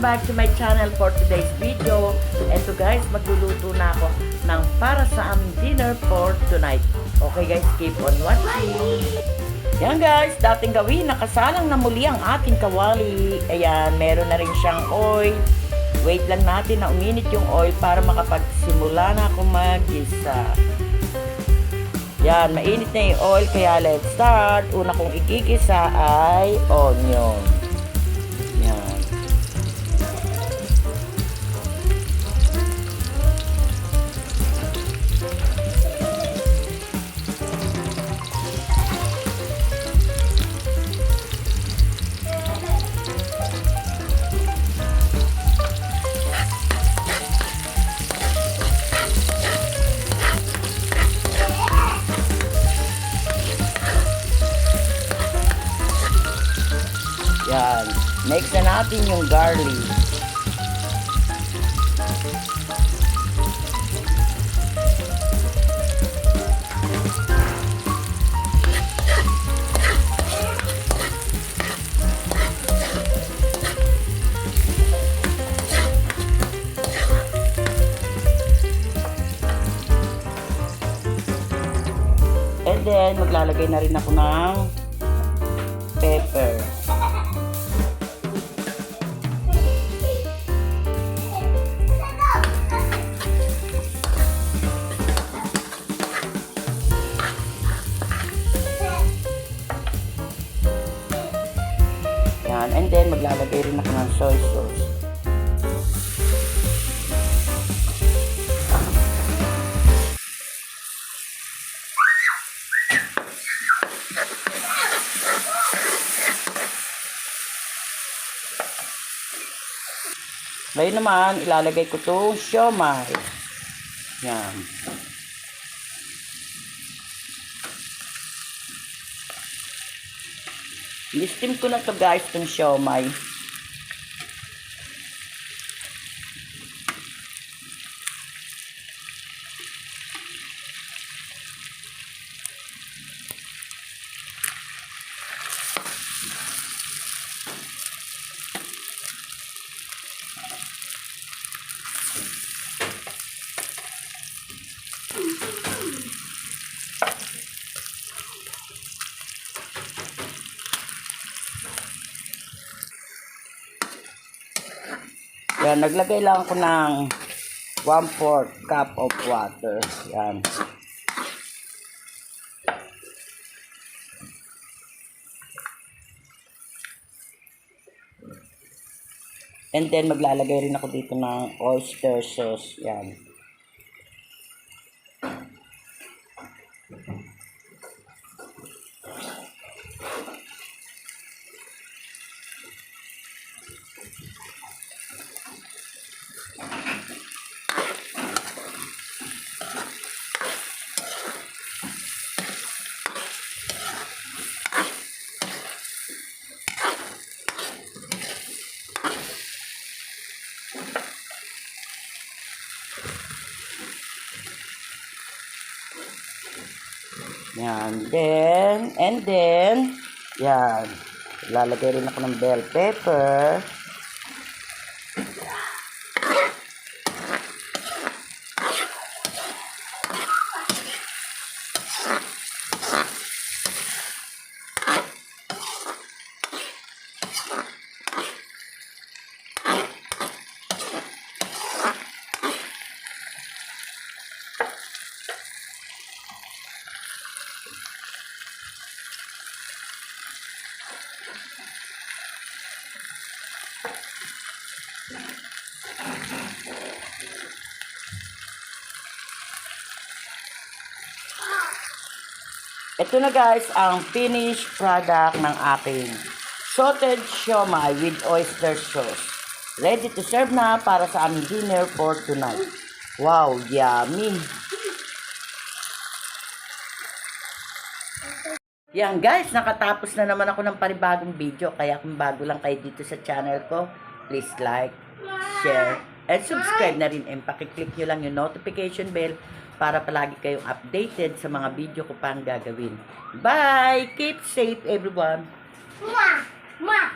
Welcome back to my channel for today's video. Eto guys, magluluto na ako ng para sa aming dinner for tonight. Okay guys, keep on watching. Yan guys, dating gawin, nakasalang na muli ang ating kawali. Ayan, meron na rin siyang oil. Wait lang natin na uminit yung oil para makapagsimula na ako mag-isa. Yan, mainit na yung oil, kaya let's start. Una kong igigisa ay onion. Mix na natin yung garlic. And then, maglalagay na rin ako ng pepper. And then, maglalagay rin ako ng soy sauce. Ngayon naman, ilalagay ko itong siomay. Yan. Listim ko na to guys, itong siomay. Yan, naglagay lang ako ng 1 4 cup of water. Yan. And then, maglalagay rin ako dito ng oyster sauce. Yan. Yan. Then, and then, yan. Lalagay rin ako ng bell pepper. Ito na guys ang finished product ng aking salted siomai with oyster sauce. Ready to serve na para sa aming dinner for tonight. Wow, yummy! Yan guys, nakatapos na naman ako ng panibagong video. Kaya kung bago lang kayo dito sa channel ko, please like, share, and subscribe na rin. And pakiclick nyo lang yung notification bell para palagi kayong updated sa mga video ko pang gagawin. Bye! Keep safe everyone! Mwah! Mwah!